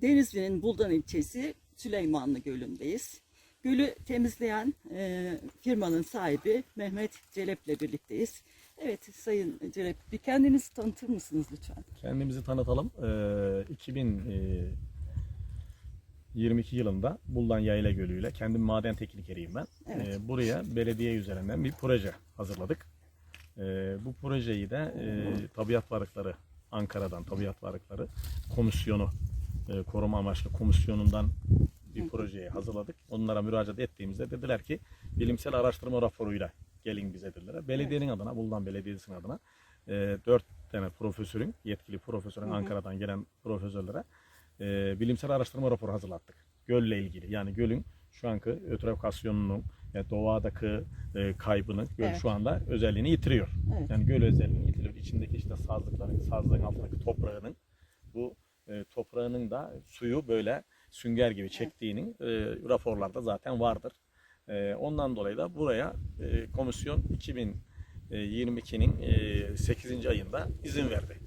Denizli'nin Buldan ilçesi Süleymanlı Gölü'ndeyiz. Gölü temizleyen e, firmanın sahibi Mehmet Celep'le birlikteyiz. Evet Sayın Celep bir kendinizi tanıtır mısınız lütfen? Kendimizi tanıtalım. Ee, 2022 yılında Buldan Yayla Gölü ile kendim maden teknikeriyim ben. Evet. Ee, buraya belediye üzerinden bir proje hazırladık. Ee, bu projeyi de e, Tabiat Varlıkları Ankara'dan Tabiat Varlıkları Komisyonu e, koruma amaçlı komisyonundan bir projeyi hazırladık. Onlara müracaat ettiğimizde dediler ki bilimsel araştırma raporuyla gelin bize dediler. Belediyenin adına, Buldan Belediyesi'nin adına e, dört tane profesörün, yetkili profesörün Hı hı. Ankara'dan gelen profesörlere e, bilimsel araştırma raporu hazırlattık. Gölle ilgili. Yani gölün şu anki ötrofikasyonunun, yani doğadaki e, kaybının göl Evet. şu anda özelliğini yitiriyor. Evet. Yani göl özelliğini yitiriyor. İçindeki işte sazlıkların, sazlığın altındaki toprağının toprağının da suyu böyle sünger gibi çektiğinin e, raporlarda zaten vardır. E, ondan dolayı da buraya e, komisyon 2022'nin e, 8. ayında izin verdi.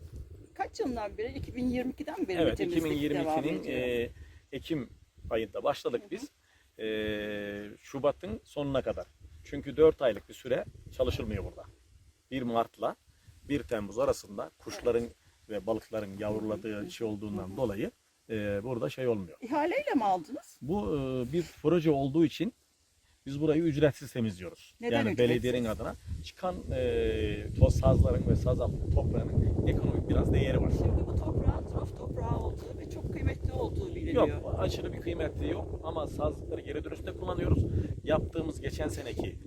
Kaç yılından beri? 2022'den beri Evet, temizlik devam 2022'nin ediyor? e, Ekim ayında başladık biz. E, Şubat'ın sonuna kadar. Çünkü 4 aylık bir süre çalışılmıyor burada. 1 Mart'la 1 Temmuz arasında kuşların ve balıkların yavruladığı şey olduğundan dolayı e, burada şey olmuyor. İhaleyle mi aldınız? Bu e, bir proje olduğu için biz burayı ücretsiz temizliyoruz. Neden yani ücretsiz? belediyenin adına çıkan e, toz sazların ve saz toprağının ekonomik biraz değeri var. Şimdi bu toprağın trof toprağı olduğu ve çok kıymetli olduğu biliniyor. Yok aşırı bir kıymeti yok ama sazlıkları geri dönüşte kullanıyoruz. Yaptığımız geçen seneki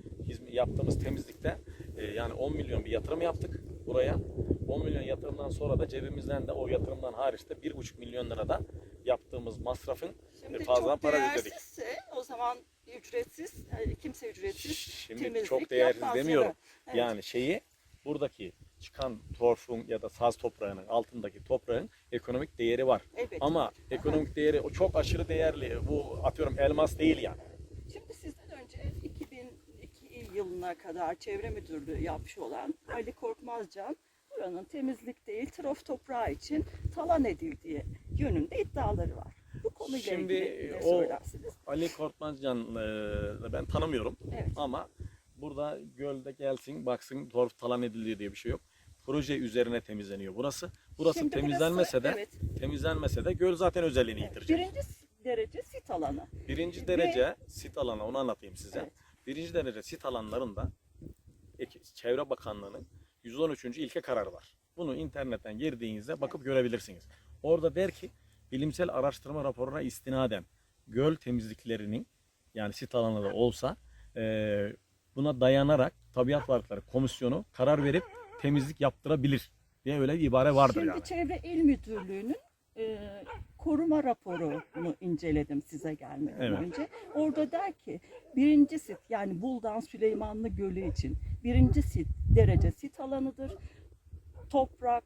yaptığımız temizlikte e, yani 10 milyon bir yatırım yaptık buraya. 10 milyon yatırımdan sonra da cebimizden de o yatırımdan hariç de 1,5 milyon lira da yaptığımız masrafın Şimdi fazla çok para ödedik. o zaman ücretsiz, yani kimse ücretsiz Şimdi çok değersiz yapmaz demiyorum. Evet. Yani şeyi buradaki çıkan torfun ya da saz toprağının altındaki toprağın ekonomik değeri var. Evet. Ama ekonomik değeri o çok aşırı değerli. Bu atıyorum elmas değil yani. Şimdi sizden önce 2002 yılına kadar çevre müdürlüğü yapmış olan Ali Korkmazcan buranın temizlik değil trof toprağı için talan edildiği yönünde iddiaları var. Bu konuyla Şimdi, ilgili ne o- söylersiniz? Ali Korkmazcan'ı ben tanımıyorum Evet. ama burada gölde gelsin baksın torf talan ediliyor diye bir şey yok. Proje üzerine temizleniyor burası. Burası Şimdi temizlenmese burası, de evet, temizlenmese de göl zaten özelliğini yitirecek. birinci derece sit alanı. Birinci Ve- derece sit alanı onu anlatayım size. Evet. Birinci derece sit alanlarında Çevre Bakanlığı'nın 113. ilke kararı var. Bunu internetten girdiğinizde bakıp görebilirsiniz. Orada der ki bilimsel araştırma raporuna istinaden göl temizliklerinin yani sit alanı da olsa eee, buna dayanarak Tabiat Varlıkları Komisyonu karar verip temizlik yaptırabilir diye öyle bir ibare vardır Şimdi yani. Çevre İl Müdürlüğü'nün e, koruma raporunu inceledim size gelmeden Evet. önce. Orada der ki birinci sit yani Buldan Süleymanlı Gölü için birinci sit derece sit alanıdır. Toprak,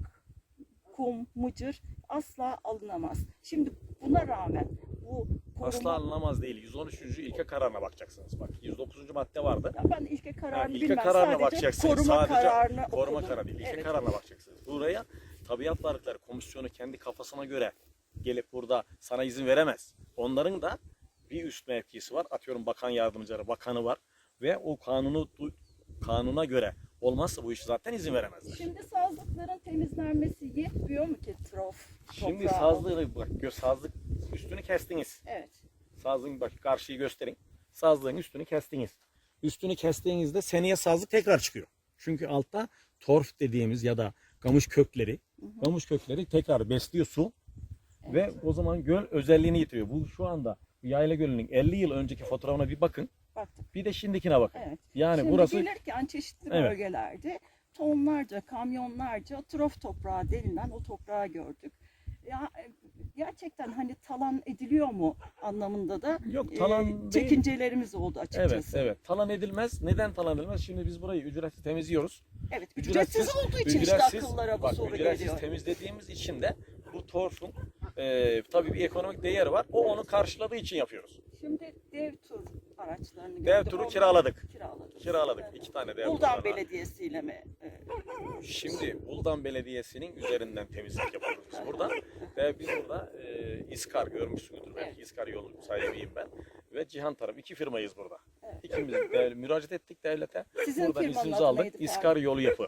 kum, mıcır asla alınamaz. Şimdi buna rağmen bu koruma... Asla alınamaz değil. 113. ilke kararına bakacaksınız. Bak 109. madde vardı. Ya ben ilke kararını ilke bilmem. kararına Sadece bakacaksınız. koruma Sadece kararını Koruma okudum. kararı değil. İlke Evet. kararına bakacaksınız. Buraya Tabiat Varlıkları Komisyonu kendi kafasına göre gelip burada sana izin veremez. Onların da bir üst mevkisi var. Atıyorum bakan yardımcıları, bakanı var. Ve o kanunu kanuna göre olmazsa bu işi zaten izin veremezler. Şimdi sazlıkların temizlenmesi yetmiyor mu ki trof? Şimdi toprağı? sazlığı bak gö- sazlık üstünü kestiniz. Evet. Sazlığın bak karşıyı gösterin. Sazlığın üstünü kestiniz. Üstünü kestiğinizde seneye sazlık tekrar çıkıyor. Çünkü altta torf dediğimiz ya da kamış kökleri, kamış kökleri tekrar besliyor su ve o zaman göl özelliğini yitiriyor. Bu şu anda Yayla Gölü'nün 50 yıl önceki fotoğrafına bir bakın. Baktık. Bir de şimdikine bakın. Evet. Yani Şimdi burası gelirken çeşitli Evet. bölgelerde tonlarca, kamyonlarca trof toprağı denilen o toprağı gördük. Ya e, gerçekten hani talan ediliyor mu anlamında da yok e, talan değil. çekincelerimiz oldu açıkçası. Evet, evet. Talan edilmez. Neden talan edilmez? Şimdi biz burayı ücretsiz temizliyoruz. Evet, ücretsiz, olduğu için işte akıllara bu bak, soru ücretsiz geliyor. temizlediğimiz için de bu torfun e, tabii bir ekonomik değeri var. O onu karşıladığı için yapıyoruz. Şimdi dev tur araçlarını Dev gördüm. turu Onları kiraladık. Kiraladık. Kiraladık. Evet. iki tane dev Buldan turları. Belediyesi ile mi? e, Şimdi Buldan Belediyesi'nin üzerinden temizlik yapıyoruz biz burada. Ve biz burada e, İskar görmüşsünüzdür belki. Evet. İskar yolu sahibiyim ben. Ve Cihan tarafı. iki firmayız burada. Evet. İkimiz de müracaat ettik devlete. Sizin Buradan firmanın iznimizi adı aldık. neydi? İskar Yolu Yapı.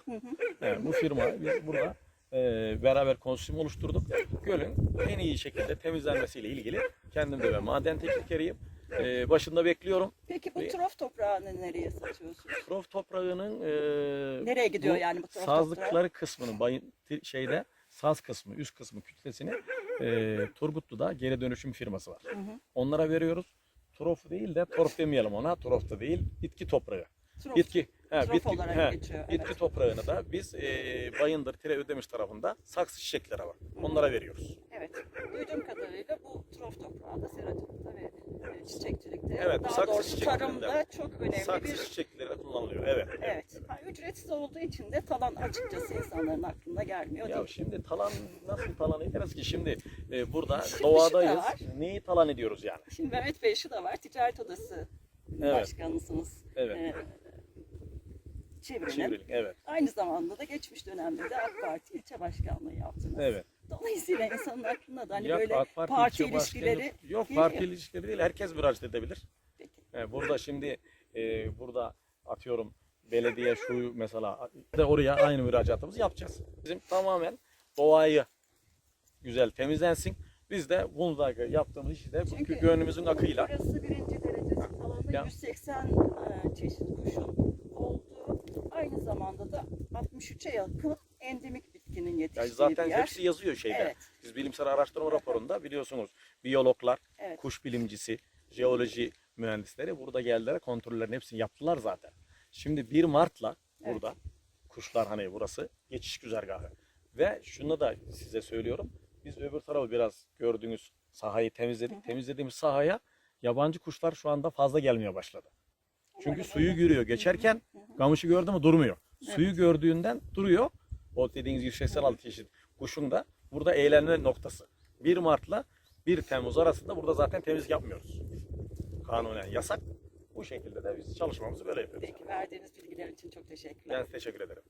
Evet, bu firma biz burada e, beraber konsüm oluşturduk. Gölün en iyi şekilde temizlenmesiyle ilgili kendim de ben maden teknikeriyim. E, başında bekliyorum. Peki bu trof toprağını nereye satıyorsunuz? Prof toprağının e, Nereye gidiyor bu yani bu trof sazlıkları toprağı? kısmını bayın, şeyde saz kısmı, üst kısmı kütlesini e, Turgutlu'da geri dönüşüm firması var. Hı hı. Onlara veriyoruz. Trof değil de torf demeyelim ona. Trof da değil. Bitki toprağı. Trof, Bitki. He, trof bitki, olarak he, geçiyor. bitki evet. toprağını da biz e, Bayındır Tire Ödemiş tarafında saksı çiçekleri var. Onlara veriyoruz. Evet. Duyduğum kadarıyla bu trof toprağı da seracılıkta ve e, çiçekçilikte Evet, daha saksı doğrusu çiçeklerinde. tarımda çok önemli Saksı bir çiçekleri de kullanılıyor. Evet. Evet. Ha, ücretsiz olduğu için de talan açıkçası insanların aklına gelmiyor Ya değil. şimdi talan nasıl talan ederiz ki şimdi e, burada Şimdi doğadayız. Neyi talan ediyoruz yani? Şimdi Mehmet Bey şu da var. Ticaret Odası Evet. başkanısınız. Evet. Ee, çevrinin. Çevrelik. Evet. Aynı zamanda da geçmiş dönemde de AK Parti ilçe başkanlığı yaptınız. Evet. Dolayısıyla insanın aklına da hani Yok, böyle AK Parti parti ilçe ilişkileri başkanı- yok geliyor. parti ilişkileri değil herkes müracaat edebilir. Peki. Ee, burada şimdi e, burada atıyorum belediye şu mesela de oraya aynı müracaatımızı yapacağız. Bizim tamamen doğayı güzel temizlensin. Biz de bunu yaptığımız işi de Çünkü gönlümüzün akıyla. Burası birinci derece sit alanında Ya. 180 e, çeşit kuşun aynı zamanda da 63'e yakın endemik bitkinin Yani yetiştiği zaten bir yer. hepsi yazıyor şeyde. Evet. Biz bilimsel araştırma raporunda biliyorsunuz biyologlar, Evet. kuş bilimcisi, jeoloji mühendisleri burada geldiler kontrollerin hepsini yaptılar zaten. Şimdi 1 Mart'la Evet. burada kuşlar hani burası geçiş güzergahı. Ve şunu da size söylüyorum. Biz öbür tarafı biraz gördüğünüz sahayı temizledik. Hı hı. Temizlediğimiz sahaya yabancı kuşlar şu anda fazla gelmeye başladı. Çünkü suyu görüyor geçerken. Gamışı gördü mü durmuyor. Suyu gördüğünden duruyor. O dediğiniz 186 çeşit kuşun da burada eğlenme noktası. 1 Mart'la 1 Temmuz arasında burada zaten temizlik yapmıyoruz. Kanunen yasak. Bu şekilde de biz çalışmamızı böyle yapıyoruz. Peki verdiğiniz bilgiler için çok teşekkürler. Ben teşekkür ederim.